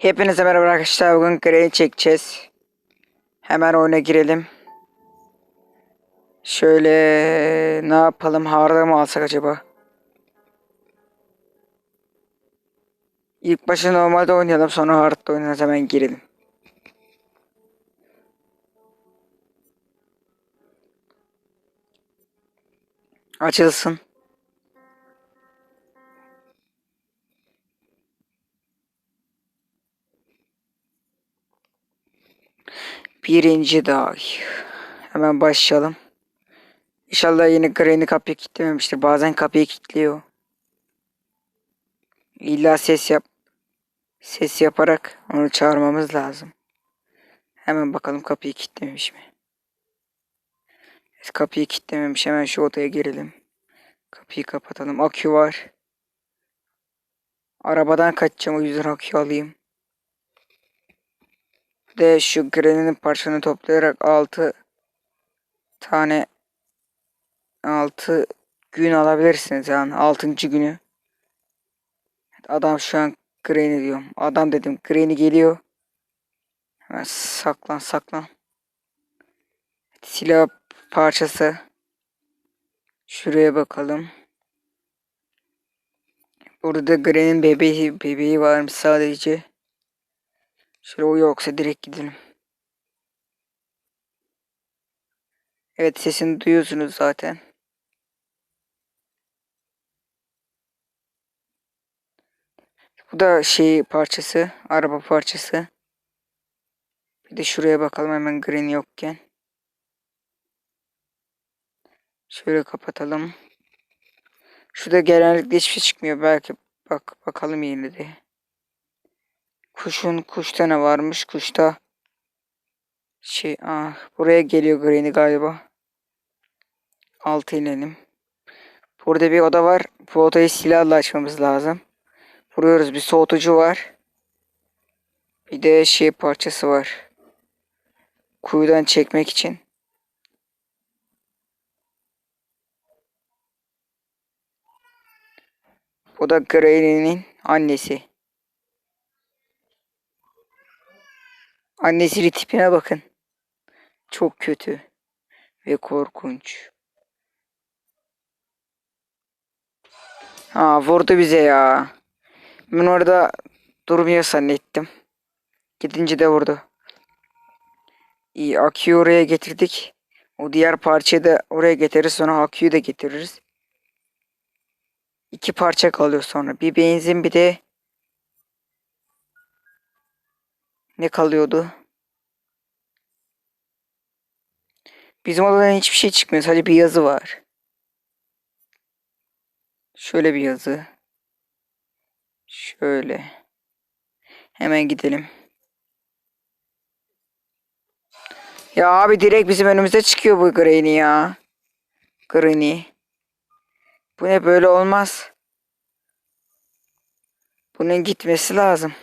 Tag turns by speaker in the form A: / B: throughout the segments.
A: Hepinize merhaba arkadaşlar. Bugün Grey çekeceğiz. Hemen oyuna girelim. Şöyle ne yapalım? Harda mı alsak acaba? İlk başta normalde oynayalım sonra hardda oynarız hemen girelim. Açılsın. Birinci day. Hemen başlayalım. İnşallah yine Granny kapıyı kilitlememiştir. Bazen kapıyı kilitliyor. İlla ses yap. Ses yaparak onu çağırmamız lazım. Hemen bakalım kapıyı kilitlememiş mi? Kapıyı kilitlememiş. Hemen şu odaya girelim. Kapıyı kapatalım. Akü var. Arabadan kaçacağım o yüzden akü alayım. De şu Granny'nin parçalarını toplayarak 6 tane 6 gün alabilirsiniz yani 6. günü. Adam şu an Granny diyorum. Adam dedim Granny geliyor. Hemen saklan saklan. Silah parçası. Şuraya bakalım. Burada Granny'nin bebeği, bebeği varmış sadece. Şöyle o yoksa direkt gidelim. Evet sesini duyuyorsunuz zaten. Bu da şey parçası. Araba parçası. Bir de şuraya bakalım hemen green yokken. Şöyle kapatalım. Şurada genellikle hiçbir şey çıkmıyor. Belki bak bakalım yine de. Kuşun kuşta ne varmış? Kuşta şey ah buraya geliyor Green'i galiba. Altı inelim. Burada bir oda var. Bu odayı silahla açmamız lazım. Vuruyoruz. Bir soğutucu var. Bir de şey parçası var. Kuyudan çekmek için. Bu da Granny'nin annesi. Annesinin tipine bakın. Çok kötü ve korkunç. Ha vurdu bize ya. Ben orada durmuyor zannettim. Gidince de vurdu. İyi aküyü oraya getirdik. O diğer parçayı da oraya getiririz. Sonra aküyü de getiririz. İki parça kalıyor sonra. Bir benzin bir de ne kalıyordu? Bizim odadan hiçbir şey çıkmıyor. Sadece bir yazı var. Şöyle bir yazı. Şöyle. Hemen gidelim. Ya abi direkt bizim önümüze çıkıyor bu Granny ya. Granny. Bu ne böyle olmaz. Bunun gitmesi lazım.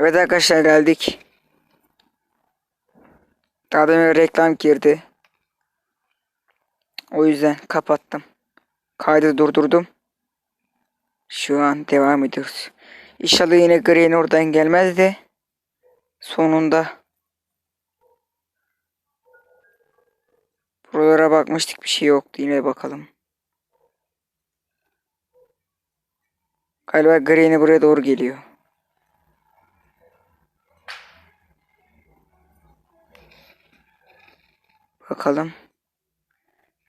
A: Evet arkadaşlar geldik. Daha demin reklam girdi. O yüzden kapattım. Kaydı durdurdum. Şu an devam ediyoruz. İnşallah yine Green oradan gelmez de sonunda buralara bakmıştık bir şey yoktu yine bakalım. Galiba Green'i buraya doğru geliyor. Bakalım.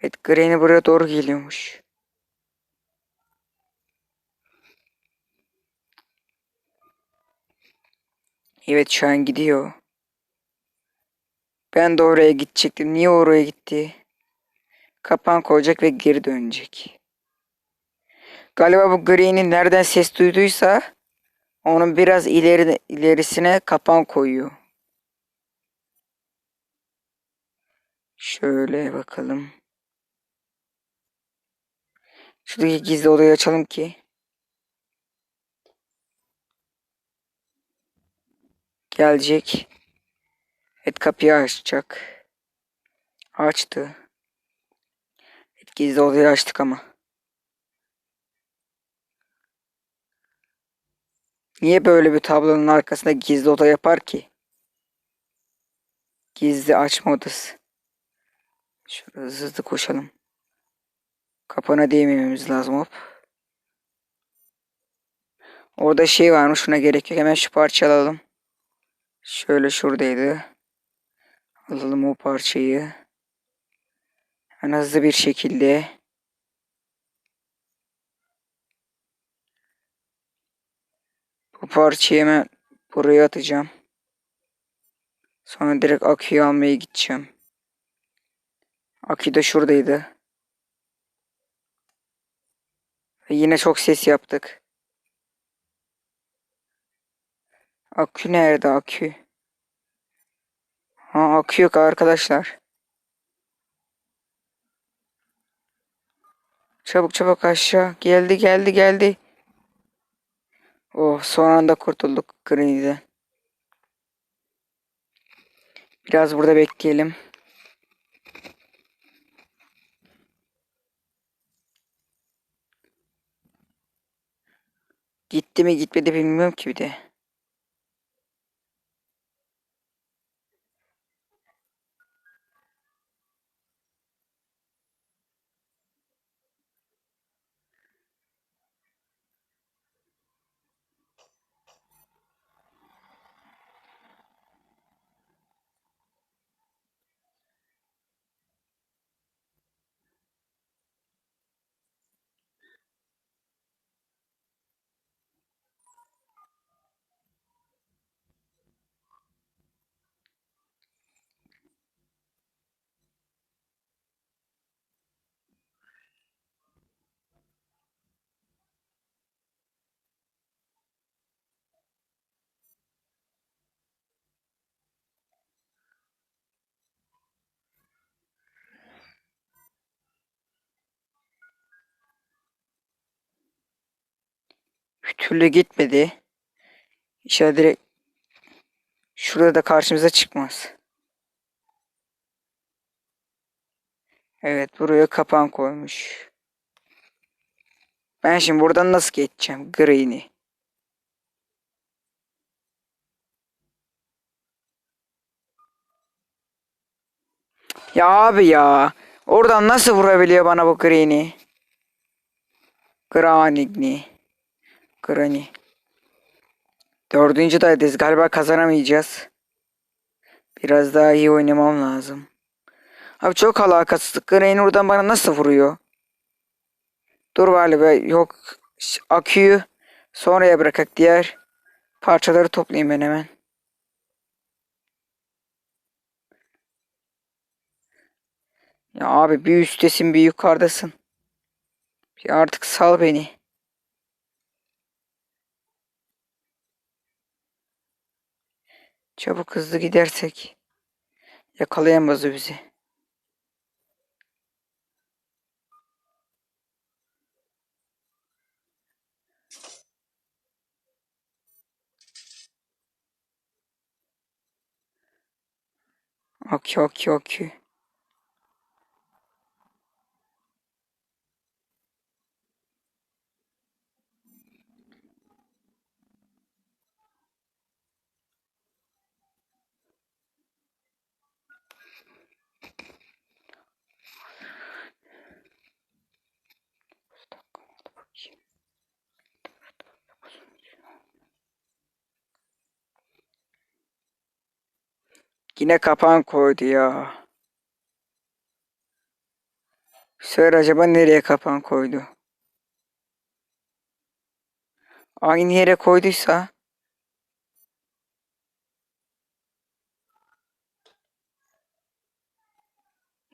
A: Evet Granny buraya doğru geliyormuş. Evet şu an gidiyor. Ben de oraya gidecektim. Niye oraya gitti? Kapan koyacak ve geri dönecek. Galiba bu Green'in nereden ses duyduysa onun biraz ileri, ilerisine kapan koyuyor. Şöyle bakalım. Şuradaki gizli odayı açalım ki. Gelecek. Evet kapıyı açacak. Açtı. Evet, gizli odayı açtık ama. Niye böyle bir tablonun arkasında gizli oda yapar ki? Gizli açma odası. Şöyle hızlı koşalım. Kapana değmememiz lazım hop. Orada şey varmış şuna gerek yok. Hemen şu parçayı alalım. Şöyle şuradaydı. Alalım o parçayı. En hızlı bir şekilde. Bu parçayı hemen buraya atacağım. Sonra direkt aküyü almaya gideceğim. Akü de şuradaydı. Yine çok ses yaptık. Akü nerede akü? Ha akü yok arkadaşlar. Çabuk çabuk aşağı. Geldi geldi geldi. Oh son anda kurtulduk Green'den. Biraz burada bekleyelim. Gitti mi gitmedi bilmiyorum ki bir de. Türlü gitmedi. İşte direkt şurada da karşımıza çıkmaz. Evet buraya kapan koymuş. Ben şimdi buradan nasıl geçeceğim? Green'i. Ya abi ya. Oradan nasıl vurabiliyor bana bu Green'i? Granigni. Granny. Dördüncü daydayız. Galiba kazanamayacağız. Biraz daha iyi oynamam lazım. Abi çok alakasızlık. Green oradan bana nasıl vuruyor? Dur galiba yok. Ş- Aküyü sonraya bırakak diğer parçaları toplayayım ben hemen. Ya abi bir üsttesin bir yukarıdasın. Bir artık sal beni. Çabuk hızlı gidersek yakalayamaz o bizi. Okey okey okey. Yine kapan koydu ya. Söyle acaba nereye kapan koydu? Aynı yere koyduysa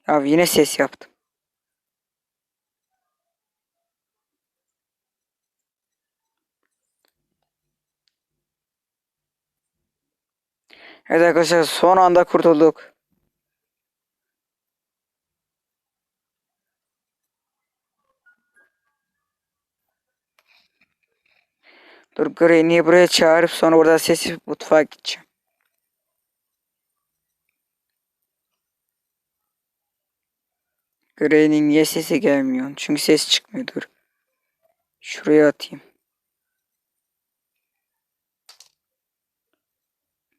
A: ya yine ses yaptım. Evet arkadaşlar son anda kurtulduk. Dur Granny'i buraya çağırıp sonra orada sesi mutfağa gideceğim. Granny niye sesi gelmiyor? Çünkü ses çıkmıyor. Dur. Şuraya atayım.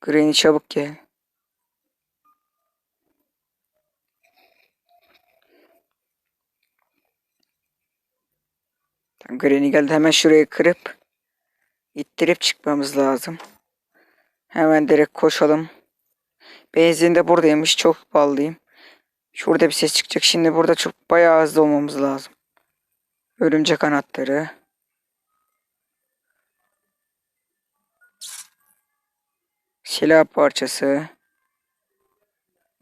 A: Granny çabuk gel. Tamam, Granny geldi. Hemen şurayı kırıp ittirip çıkmamız lazım. Hemen direkt koşalım. Benzin de buradaymış. Çok ballıyım. Şurada bir ses çıkacak. Şimdi burada çok bayağı hızlı olmamız lazım. Örümcek anahtarı. Silah parçası.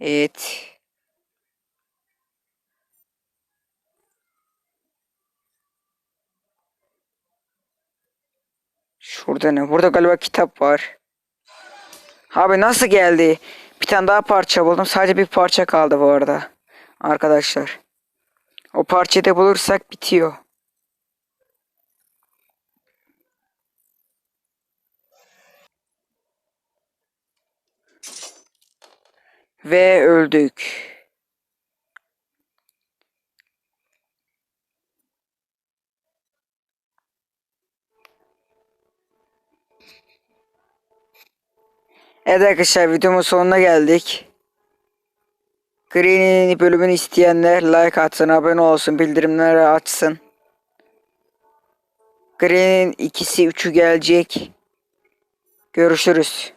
A: Et. Şurada ne? Burada galiba kitap var. Abi nasıl geldi? Bir tane daha parça buldum. Sadece bir parça kaldı bu arada. Arkadaşlar. O parçayı da bulursak bitiyor. Ve öldük. Evet arkadaşlar videomun sonuna geldik. Green'in bölümünü isteyenler like atsın, abone olsun, bildirimleri açsın. Green'in ikisi üçü gelecek. Görüşürüz.